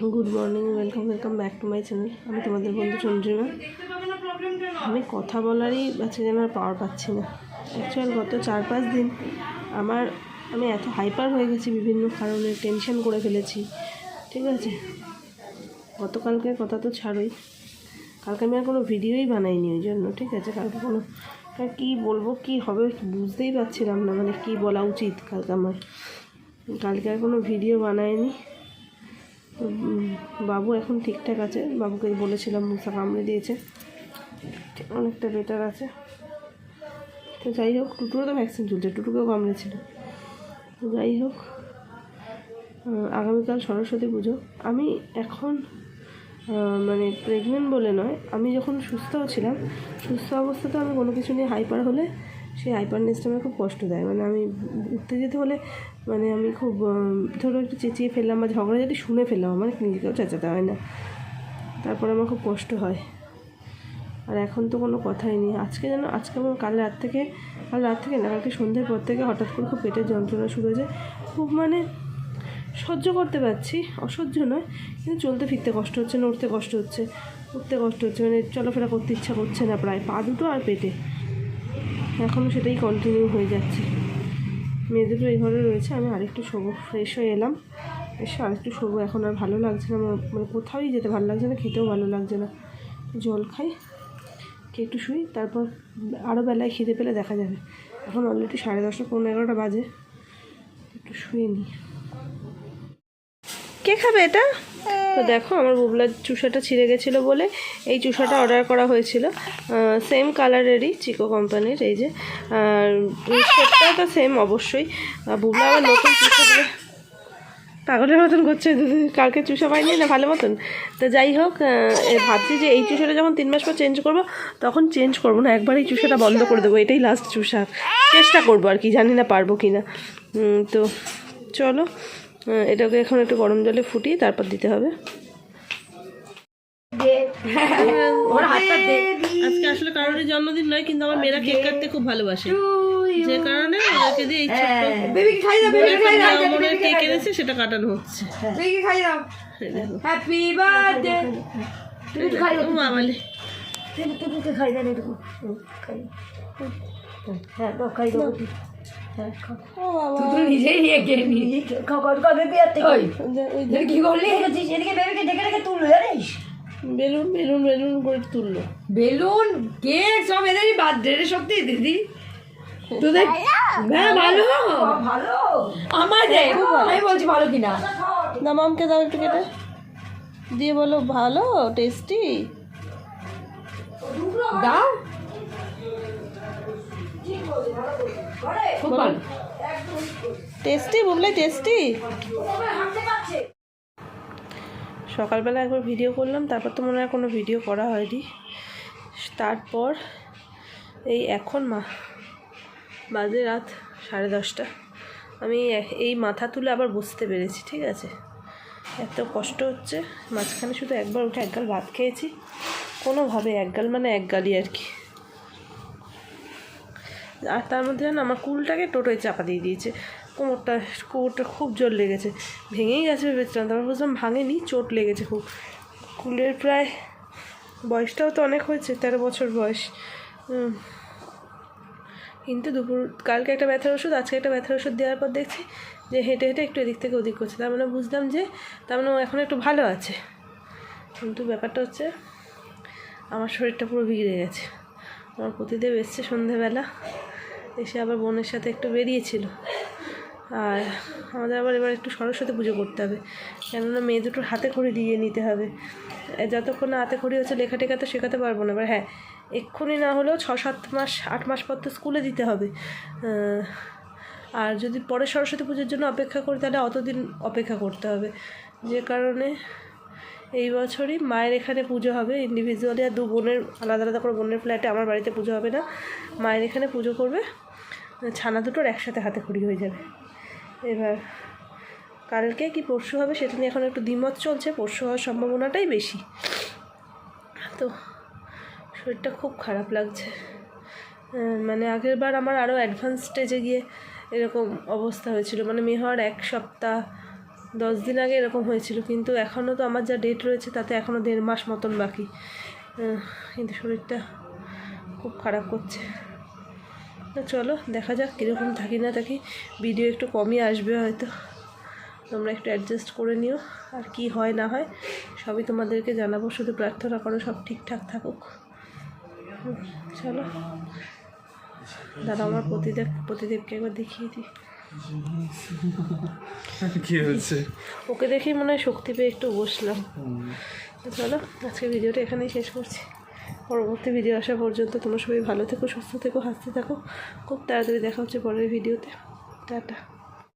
Good morning welcome welcome back to my channel আমি তোমাদের বন্ধু চন্দ্রিমা। আমি কথা বলারই আজকে যেন আর পাওয়ার পাচ্ছি না। অ্যাকচুয়াল গত চার পাঁচ দিন আমার, আমি এত হাইপার হয়ে গেছি, বিভিন্ন কারণে টেনশন করে ফেলেছি। ঠিক আছে? গতকালকের কথা তো ছাড়োই। কালকে আমি আর কোনো ভিডিওই বানাইনি ওই জন্য, ঠিক আছে? কালকে কোনো কী বলব, কী হবে বুঝতেই পারছিলাম না মানে কী বলা উচিত কালকে আমার। কালকে আর কোনো ভিডিও বানাইনি। তো বাবু এখন ঠিকঠাক আছে। বাবুকে বলেছিলাম মুসা কামড়ে দিয়েছে। অনেকটা বেটার আছে। তো যাই হোক, টুটুরও তো ভ্যাকসিন চলছে, টুটুকেও কামড়েছিল। যাই হোক আগামীকাল সরস্বতী পুজো। আমি এখন মানে প্রেগনেন্ট বলে নয়, আমি যখন সুস্থ ছিলাম, সুস্থ অবস্থাতে আমি কোনো কিছু নিয়ে হাইপার হলে সেই হাইপারনেসটা আমার খুব কষ্ট দেয়। মানে আমি উঠতে যেতে হলে মানে আমি খুব ধরো একটু চেঁচিয়ে ফেললাম বা ঝগড়া যদি শুনে ফেললাম, আমার নিজেকেও চেঁচাতে হয় না। তারপর আমার খুব কষ্ট হয়। আর এখন তো কোনো কথাই নেই। আজকে যেন, আজকে আমার কাল রাত থেকে, কাল রাত থেকে না, কালকে সন্ধ্যের পর থেকে হঠাৎ করে খুব পেটের যন্ত্রণা শুরু হয়েছে। খুব মানে সহ্য করতে পারছি, অসহ্য নয়, কিন্তু চলতে ফিরতে কষ্ট হচ্ছে না, উঠতে কষ্ট হচ্ছে, উঠতে কষ্ট হচ্ছে। মানে চলাফেরা করতে ইচ্ছা করছে না প্রায়, পা দুটো আর পেটে। এখনও সেটাই কন্টিনিউ হয়ে যাচ্ছে। মেয়ে দুটো এইভাবে রয়েছে, আমি আরেকটু শোবো ফ্রেশ হয়ে এলাম। এসে আরেকটু শোবো, এখন আর ভালো লাগছে না আমার মানে কোথাওই যেতে ভালো লাগছে না, খেতেও ভালো লাগছে না। জল খাই, খেয়ে একটু শুই, তারপর আরও বেলায় খিদে পেলে দেখা যাবে। এখন অলরেডি সাড়ে দশটা পনেরো এগারোটা বাজে। একটু শুয়ে নিই কে খাবে এটা? তো দেখো, আমার বুবলার চুষাটা ছিঁড়ে গেছিল বলে এই চুষাটা অর্ডার করা হয়েছিল। সেম কালারেরই চিকো কোম্পানির এই যে। আর তো সেম অবশ্যই। বুবলা আবার নতুন চুষা দিলে পাগলের মতন করছে। কালকে চুষা পাইনি না, ভালো মতন? তো যাই হোক ভাবছি যে এই চুষাটা যখন তিন মাস পর চেঞ্জ করব, তখন চেঞ্জ করব না, একবার এই চুষাটা বন্ধ করে দেবো, এটাই লাস্ট চুষা চেষ্টা করব আর কি, জানি না পারব কি না তো চলো। এটাকে এখন একটু গরম জলে ফুটিয়ে তারপর দিতে হবে। আজকে আসলে কারোর জন্মদিন নয় কিন্তু আমার মেয়েরা কেক কাটতে খুব ভালোবাসে। যে কারণে ওদেরকে দিয়ে এই ছোট্ট মনের কেক এনেছে সেটা কাটানো হচ্ছে। হ্যাপি বার্থডে খাই খাই হ্যাঁ খাই হ্যাঁ তুই নিজেই নিয়ে কে নিয়ে খাও খাও কবে বিয়ার থেকে ওই ওই কি করলি? এদিকে বেবিকে ডেকে ডেকে তুললো জানিস? বেলুন বেলুন বেলুন করে তুললো। বেলুন কেক সব এদেরই বার্থডে রে সত্যি দিদি তোদের হ্যাঁ ভালো। ভালো? আমার দেখ আমি বলছি ভালো কিনা। না মামকে দাও একটু কেটে। দিয়ে বলো ভালো টেস্টি দাও। Tasty Bublai tasty. সকালবেলা একবার ভিডিও করলাম, তারপর তো মনে হয় কোনো ভিডিও করা হয়নি। তারপর এই এখন মা, বাজে রাত সাড়ে দশটা। আমি এই মাথা তুলে আবার বসতে পেরেছি, ঠিক আছে? এত কষ্ট হচ্ছে, মাঝখানে শুধু একবার উঠে একগাল ভাত খেয়েছি, কোনোভাবে একগাল মানে একগালই আর কি। আর তার মধ্যে জানো, আমার কুলটাকে টোটোয় চাপা দিয়ে দিয়েছে। কোমরটা কোমরটা খুব জোর লেগেছে। ভেঙেই গেছে ভেবেছিলাম তারপর বুঝলাম ভাঙেনি, চোট লেগেছে খুব। কুলের প্রায় বয়সটাও তো অনেক হয়েছে, তেরো বছর বয়স। কিন্তু দুপুর, কালকে একটা ব্যথার ওষুধ, আজকে একটা ব্যথার ওষুধ দেওয়ার পর দেখছি যে হেঁটে হেঁটে একটু এদিক থেকে ওদিক করছে। তার মানে বুঝলাম যে, তার মানে এখন একটু ভালো আছে। কিন্তু ব্যাপারটা হচ্ছে, আমার শরীরটা পুরো বিগড়ে গেছে। আমার প্রতিদেব এসছে সন্ধেবেলা। এসে আবার বোনের সাথে একটু বেরিয়েছিল। আর আমাদের আবার এবার একটু সরস্বতী পুজো করতে হবে। কেননা মেয়ে দুটোর হাতে খড়ি দিয়ে নিতে হবে। যতক্ষণ না হাতে খড়ি হচ্ছে লেখা টেখা তো শেখাতে পারব না। এবার হ্যাঁ এক্ষুনি না হলেও ছ সাত মাস, আট মাস পর তো স্কুলে দিতে হবে। আর যদি পরে সরস্বতী পুজোর জন্য অপেক্ষা করি, তাহলে অতদিন অপেক্ষা করতে হবে। যে কারণে এই বছরই মায়ের এখানে পুজো হবে ইন্ডিভিজুয়ালি আর দু বোনের, আলাদা আলাদা করে বোনের ফ্ল্যাটে আমার বাড়িতে পুজো হবে না। মায়ের এখানে পুজো করবে, ছানা দুটোর একসাথে হাতে খড়ি হয়ে যাবে। এবার কালকে কি পরশু হবে সেটা নিয়ে এখন একটু দ্বিমত চলছে, পরশু হওয়ার সম্ভাবনাটাই বেশি। তো শরীরটা খুব খারাপ লাগছে। মানে আগের বার আমার আরও অ্যাডভান্স স্টেজে গিয়ে এরকম অবস্থা হয়েছিল। মানে মেয়ে হওয়ার এক সপ্তাহ দশ দিন আগে এরকম হয়েছিল, কিন্তু এখনও তো আমার যা ডেট রয়েছে তাতে এখনও দেড় মাস মতন বাকি। কিন্তু শরীরটা খুব খারাপ করছে। চলো, দেখা যাক কীরকম থাকি না থাকি। ভিডিও একটু কমই আসবে হয়তো। তোমরা একটু অ্যাডজাস্ট করে নিও, আর কি হয় না হয়, সবই তোমাদেরকে জানাব। শুধু প্রার্থনা করো, সব ঠিকঠাক থাকুক। চলো। দাদা, আমার প্রতিদেব প্রতিদেবকে একবার দেখিয়ে দিই। ওকে দেখেই মনে হয় শক্তি পেয়ে একটু বসলাম। চলো আজকে ভিডিওটা এখানেই শেষ করছি। পরবর্তী ভিডিও আসা পর্যন্ত তোমরা সবাই ভালো থেকো, সুস্থ থেকো, হাসতে থাকো। খুব তাড়াতাড়ি দেখা হচ্ছে পরের ভিডিওতে। টাটা।